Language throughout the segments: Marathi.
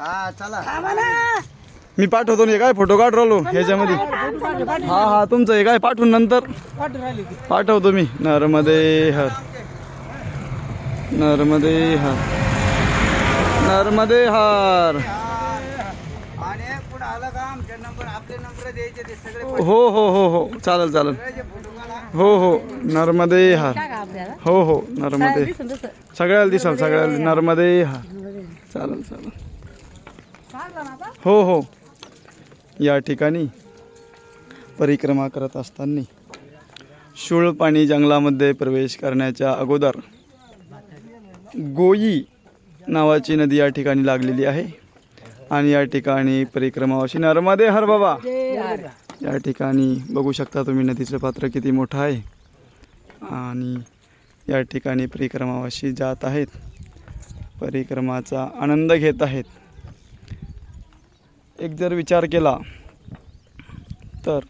हा चला. मी पाठवतो हे काय फोटो काढ राहिलो? ह्याच्यामध्ये. हा हा तुमचं हे काय पाठवून नंतर? पाठवतो मी. नर्मदे हर. नर्मदे हर. नर्मदे हर. हो हो हो हो. चालेल चालेल. हो हो. नर्मदे हर. हो हो. नर्मदे. सगळ्याला दिसाल सगळ्याला. नर्मदे हर. चालेल चालेल. हो हो. या ठिकाणी परिक्रमा करत असताना शूळपाणी जंगलामध्ये प्रवेश करण्याच्या अगोदर गोई नावाची नदी या ठिकाणी लागलेली आहे. आणि या ठिकाणी परिक्रमावाशी नर्मदे हर बाबा. या ठिकाणी बघू शकता तुम्ही नदीचं पात्र किती मोठं आहे. आणि या ठिकाणी परिक्रमावाशी जात आहेत. परिक्रमाचा आनंद घेत आहेत. एक जर विचार केला तर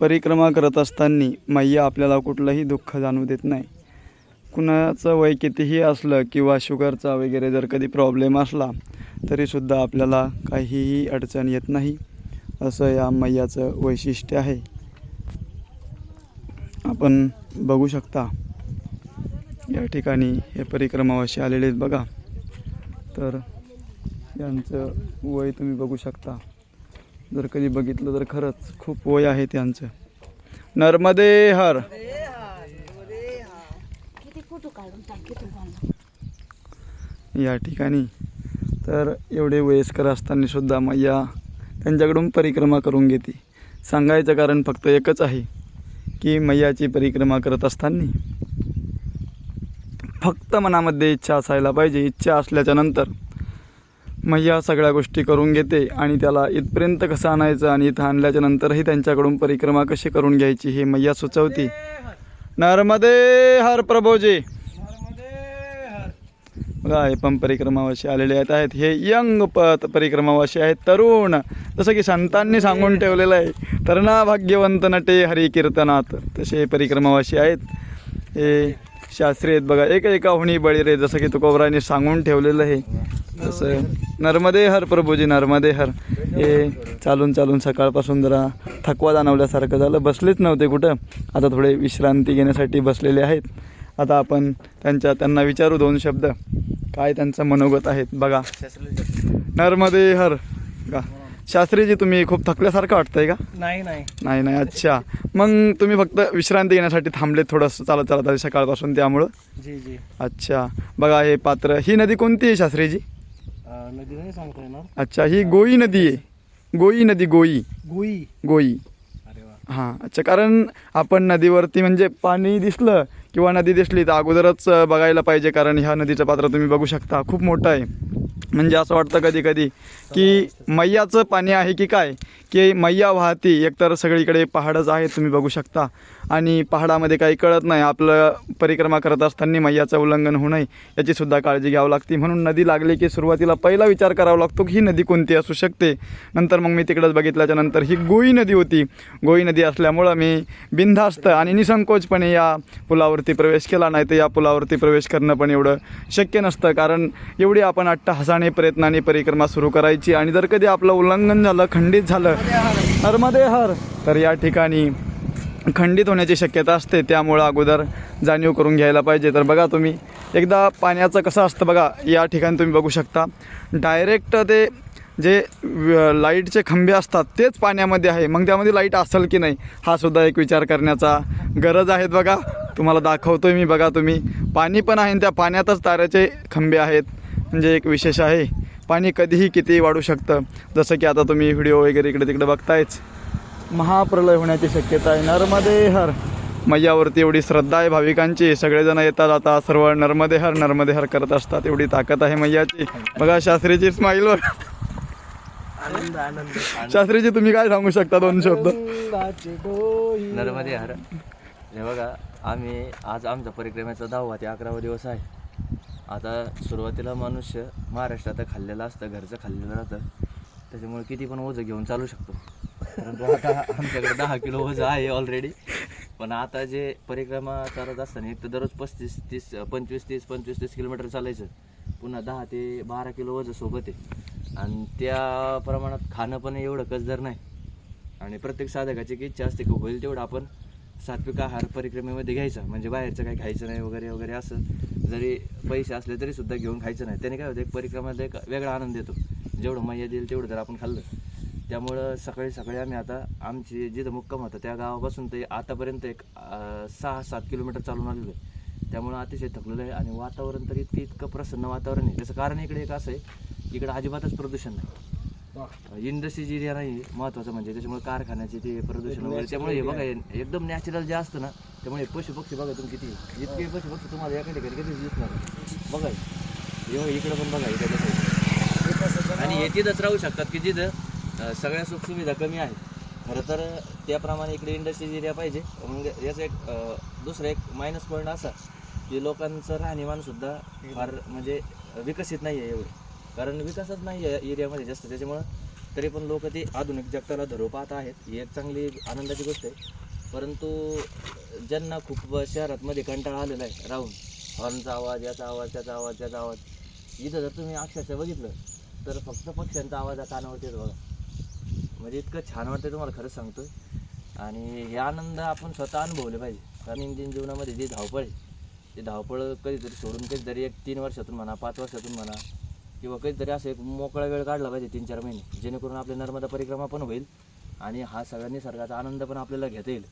परिक्रमा करत असताना मैया आपल्याला कुठलंही दुःख जाणू देत नाही. कुणाचं वय कितीही असलं किंवा शुगरचा वगैरे जर कधी प्रॉब्लेम असला तरीसुद्धा आपल्याला काहीही अडचण येत नाही असं या मैयाचं वैशिष्ट्य आहे. आपण बघू शकता या ठिकाणी हे परिक्रमावाशी आलेले आहेत बघा. तर यांचं वय तुम्ही बघू शकता. जर कधी बघितलं तर खरंच खूप वय आहे त्यांचं. नर्मदे हर. या ठिकाणी. तर एवढे वयस्कर असताना सुद्धा मैया त्यांच्याकडून परिक्रमा करून घेते. सांगायचं कारण फक्त एकच आहे की मैयाची परिक्रमा करत असताना फक्त मनामध्ये इच्छा असायला पाहिजे. इच्छा असल्याच्या नंतर मैया सगळ्या गोष्टी करून घेते आणि त्याला इथपर्यंत कसं आणायचं आणि इथं आणल्याच्या नंतरही त्यांच्याकडून परिक्रमा कशी करून घ्यायची हे मैया सुचवते. नर्मदे हर प्रभोजी. बघा हे पण परिक्रमावाशी आलेले आहेत आहेत. हे यंग पत परिक्रमावाशी आहेत तरुण. जसं की संतांनी सांगून ठेवलेलं आहे तरुणा भाग्यवंत नटे हरी कीर्तनात. तसे परिक्रमावाशी आहेत. हे शास्त्री आहेत बघा. एक एका हुणी बळी रे जसं की तुकोबराने सांगून ठेवलेलं आहे. तसं नर्मदे हर प्रभूजी नर्मदे हर. हे चालून चालून सकाळपासून जरा थकवा जाणवल्यासारखं झालं. बसलेच नव्हते कुठं. आता थोडे विश्रांती घेण्यासाठी बसलेले आहेत. आता आपण त्यांच्या त्यांना विचारू दोन शब्द. काय त्यांचं मनोगत आहेत? बघा. नर्मदे हर. का शास्त्रीजी तुम्ही खूप थकल्यासारखं वाटतंय का? नाही नाही. नाही नाही. अच्छा. मग तुम्ही फक्त विश्रांती घेण्यासाठी थांबलेत थोडंसं. चालत चालत आले सकाळपासून त्यामुळं. जी जी. अच्छा. बघा हे पात्र. ही नदी कोणती आहे शास्त्रीजी? नदी नाही सांगता येणार. अच्छा ही गोई नदी आहे. गोई नदी गोई. गुई. गोई. अरे वा. हां अच्छा कारण आपण नदीवरती म्हणजे पाणी दिसलं किंवा नदी दिसली तर अगोदरच बघायला पाहिजे कारण ह्या नदीचं पात्र तुम्ही बघू शकता खूप मोठं आहे. म्हणजे असं वाटतं कधी कधी की मैयाचं पाणी आहे की काय? की मैया वाहती एकतर सगळीकडे पहाडच आहे तुम्ही बघू शकता. आणि पहाडामध्ये काही कळत नाही आपलं परिक्रमा करत असताना मैयाचं उल्लंघन होऊ नये याचीसुद्धा काळजी घ्यावी लागते. म्हणून नदी लागली की सुरुवातीला पहिला विचार करावा लागतो की ही नदी कोणती असू शकते? नंतर मग मी तिकडंच बघितल्याच्या नंतर ही गोई नदी होती. गोई नदी असल्यामुळं मी बिनधास्त आणि निसंकोचपणे या पुलावरती प्रवेश केला नाही तर या पुलावरती प्रवेश करणं पण एवढं शक्य नसतं. कारण एवढी आपण अट्टहासाने प्रयत्नाने परिक्रमा सुरू करायची. आणि जर कधी आपलं उल्लंघन झालं खंडित झालं नर्मदे हर तर या ठिकाणी खंडित होण्याची शक्यता असते. त्यामुळं अगोदर जाणीव करून घ्यायला पाहिजे. तर बघा तुम्ही एकदा पाण्याचं कसं असतं बघा या ठिकाणी तुम्ही बघू शकता. डायरेक्ट ते जे लाईटचे खंबे असतात तेच पाण्यामध्ये आहे. मग त्यामध्ये लाइट असेल की नाही हा सुद्धा एक विचार करण्याचा गरज आहेत बघा. तुम्हाला दाखवतोय मी बघा तुम्ही. पाणी पण आहे आणि त्या पाण्यातच ताऱ्याचे खंबे आहेत. म्हणजे एक विशेष आहे. पाणी कधीही कितीही वाढू शकतं. जसं की आता तुम्ही व्हिडिओ वगैरे इकडे तिकडे बघतायच. महाप्रलय होण्याची शक्यता आहे. नर्मदे हर. मैयावरती एवढी श्रद्धा आहे भाविकांची. सगळेजण येतात. आता सर्व नर्मदे हर नर्मदे हर करत असतात. एवढी ताकद आहे मैयाची. बघा शास्त्रीची स्माईल आनंद आनंद शास्त्रीजी तुम्ही काय सांगू शकता दोन शब्द. नर्मदे हर. हे बघा आम्ही आज आमचा परिक्रमेचा दहावा ते अकरावा दिवस आहे. आता सुरुवातीला मनुष्य महाराष्ट्रात खाल्लेलं असतं घरचं खाल्लेलं राहतं. त्याच्यामुळे किती पण ओझं घेऊन चालू शकतो. परंतु आता आमच्याकडे दहा किलो ओझं आहे ऑलरेडी पण आता जे परिक्रमा चालत असताना एक तर दररोज पस्तीस तीस पंचवीस तीस पंचवीस तीस किलोमीटर चालायचं. पुन्हा दहा ते बारा किलो ओझं सोबत आहे. आणि त्या प्रमाणात खाणं पण एवढं कसदार नाही. आणि प्रत्येक साधकाची की इच्छा असते की होईल तेवढं आपण सात्विक आहार परिक्रमेमध्ये घ्यायचा. म्हणजे बाहेरचं काही खायचं नाही वगैरे वगैरे असं. जरी पैसे असले तरी सुद्धा घेऊन खायचं नाही. त्याने काय होतं एक परिक्रमाला एक वेगळा आनंद येतो. जेवढं मैया देईल तेवढं जर आपण खाल्लं. त्यामुळं सकाळी सकाळी आम्ही आता आमची जिथं मुक्काम होता त्या गावापासून ते आतापर्यंत एक सहा सात किलोमीटर चालून आलेलो आहे. त्यामुळं अतिशय थकलेलं आहे आणि वातावरण तर इतकं इतकं प्रसन्न वातावरण आहे. त्याचं कारण इकडे एक असं आहे इकडे अजिबातच प्रदूषण नाही. इंडस्ट्रीज एरिया नाही महत्वाचं म्हणजे त्याच्यामुळे कारखान्याचे ते प्रदूषण वगैरे त्यामुळे हे बघा एकदम नॅचरल जे असतं ना त्यामुळे पशु पक्षी बघा तुम्ही किती. जितके पशु पक्षी तुम्हाला एका ठिकाणी किती दिसणार बघा हे इकडं इकडे पण बघा इकडे आणि हे तिथंच राहू शकतात की जिथं सगळ्या सुखसुविधा कमी आहेत. खरं तर त्याप्रमाणे इकडे इंडस्ट्रीज एरिया पाहिजे. मग याचं एक दुसरा दुसरं एक मायनस पॉईंट असा की लोकांचं राहणीमानसुद्धा फार म्हणजे विकसित नाही आहे एवढं. कारण विकासच नाही आहे एरियामध्ये जास्त. त्याच्यामुळं तरी पण लोक ते आधुनिक जगताला धरो पाहत आहेत. ही एक चांगली आनंदाची गोष्ट आहे. परंतु ज्यांना खूप शहरातमध्ये कंटाळा आलेला आहे राहून. हॉर्नचा आवाज याचा आवाज त्याचा आवाज त्याचा आवाज. इथं जर तुम्ही अक्षरशः बघितलं तर फक्त पक्ष्यांचा आवाज हा कानावरती बघा. म्हणजे इतकं छान वाटतं तुम्हाला खरंच सांगतोय. आणि हे आनंद आपण स्वतः अनुभवले पाहिजे. कारण जीवनामध्ये जी धावपळ आहे ती धावपळ कधीतरी सोडून कधीतरी एक तीन वर्षातून म्हणा पाच वर्षातून म्हणा किंवा कधीतरी असं एक मोकळा वेळ काढला पाहिजे तीन चार महिने. जेणेकरून आपले नर्मदा परिक्रमा पण होईल आणि हा सगळ्या निसर्गाचा आनंद पण आपल्याला घेता येईल.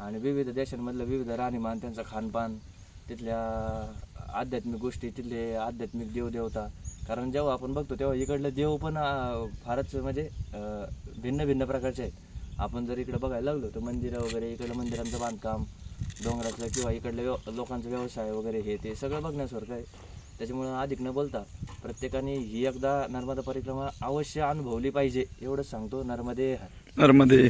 आणि विविध देशांमधलं विविध राहणीमान त्यांचं खानपान तिथल्या आध्यात्मिक गोष्टी तिथले आध्यात्मिक देवदेवता. कारण जेव्हा आपण बघतो तेव्हा इकडले देव पण फारच म्हणजे भिन्न भिन्न प्रकारचे आहेत. आपण जर इकडे बघायला लागलो तर मंदिरं वगैरे इकडलं मंदिरांचं बांधकाम डोंगरातलं किंवा इकडलं व्यव लोकांचा व्यवसाय वगैरे हे ते सगळं बघण्यासारखं आहे. त्याच्यामुळं अधिक न बोलता प्रत्येकाने ही एकदा नर्मदा परिक्रमा अवश्य अनुभवली पाहिजे एवढंच सांगतो. नर्मदे नर्मदे